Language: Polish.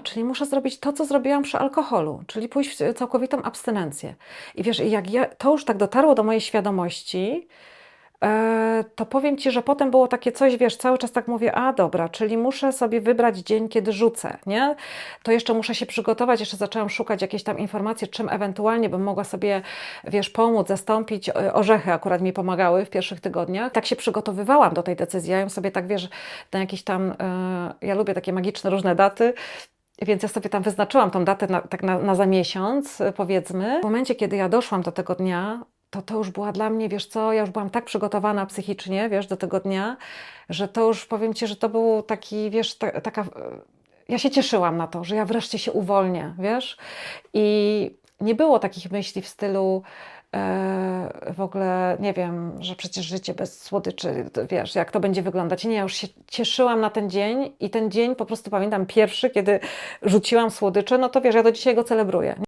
czyli muszę zrobić to, co zrobiłam przy alkoholu, czyli pójść w całkowitą abstynencję. I wiesz, jak ja, to już tak dotarło do mojej świadomości, e, to powiem Ci, że potem było takie coś, wiesz, cały czas tak mówię, a dobra, czyli muszę sobie wybrać dzień, kiedy rzucę, nie? To jeszcze muszę się przygotować, jeszcze zaczęłam szukać jakiejś tam informacji, czym ewentualnie bym mogła sobie, wiesz, pomóc, zastąpić. E, Orzechy akurat mi pomagały w pierwszych tygodniach. Tak się przygotowywałam do tej decyzji, ja ją sobie tak, wiesz, na jakieś tam, e, ja lubię takie magiczne różne daty, więc ja sobie tam wyznaczyłam tą datę na, tak na, na za miesiąc, y, powiedzmy. W momencie, kiedy ja doszłam do tego dnia, to to już była dla mnie, wiesz co, ja już byłam tak przygotowana psychicznie, wiesz, do tego dnia, że to już, powiem Ci, że to był taki, wiesz, ta, taka... y, Ja się cieszyłam na to, że ja wreszcie się uwolnię, wiesz? I nie było takich myśli w stylu e, w ogóle, nie wiem, że przecież życie bez słodyczy, wiesz, jak to będzie wyglądać. Nie, ja już się cieszyłam na ten dzień i ten dzień po prostu pamiętam pierwszy, kiedy rzuciłam słodycze, no to wiesz, ja do dzisiaj go celebruję.